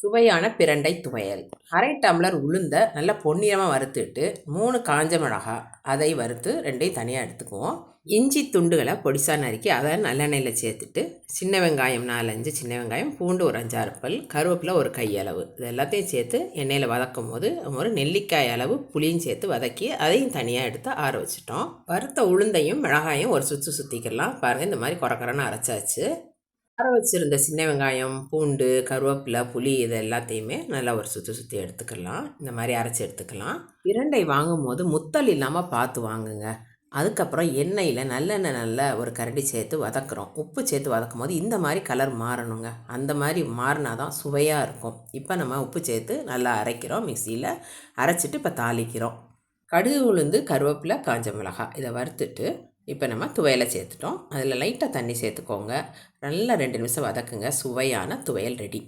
சுவையான பிரண்டை துவையல். அரை டம்ளர் உளுந்த நல்லா பொன்னிறமாக வறுத்துட்டு மூணு காஞ்ச மிளகா அதை வறுத்து ரெண்டையும் தனியாக எடுத்துக்குவோம். இஞ்சி துண்டுகளை பொடிசாக நறுக்கி அதை நல்லெண்ணெயில் சேர்த்துட்டு சின்ன வெங்காயம் நாலஞ்சு சின்ன வெங்காயம் பூண்டு ஒரு அஞ்சாறு பல் கருவேப்பிலை ஒரு கையளவு இது எல்லாத்தையும் சேர்த்து எண்ணெயில் வதக்கும் போது ஒரு நெல்லிக்காய் அளவு புளியும் சேர்த்து வதக்கி அதையும் தனியாக எடுத்து ஆற வச்சுட்டோம். வறுத்த உளுந்தையும் மிளகாயும் ஒரு சுற்று சுற்றிக்கலாம் பாருங்கள் இந்த மாதிரி கொரக்கரன்னு அரைச்சாச்சு. அரை வச்சுருந்த சின்ன வெங்காயம் பூண்டு கருவேப்பிலை புளி இது எல்லாத்தையுமே நல்லா ஒரு சுற்றி சுற்றி எடுத்துக்கலாம். இந்த மாதிரி அரைச்சி எடுத்துக்கலாம். இரண்டை வாங்கும் போது முத்தல் இல்லாமல் பார்த்து வாங்குங்க. அதுக்கப்புறம் எண்ணெயில் நல்லெண்ணெய் நல்ல ஒரு கரண்டி சேர்த்து வதக்குறோம். உப்பு சேர்த்து வதக்கும் போது இந்த மாதிரி கலர் மாறணுங்க. அந்த மாதிரி மாறினா தான் சுவையாக இருக்கும். இப்போ நம்ம உப்பு சேர்த்து நல்லா அரைக்கிறோம். மிக்சியில் அரைச்சிட்டு இப்போ தாளிக்கிறோம். கடுகு உளுந்து கருவேப்பிலை காஞ்ச மிளகாய் இதை வறுத்துட்டு இப்போ நம்ம துவையலை சேர்த்துட்டோம். அதில் லைட்டாக தண்ணி சேர்த்துக்கோங்க. நல்லா ரெண்டு நிமிஷம் வதக்குங்க. சுவையான துவையல் ரெடி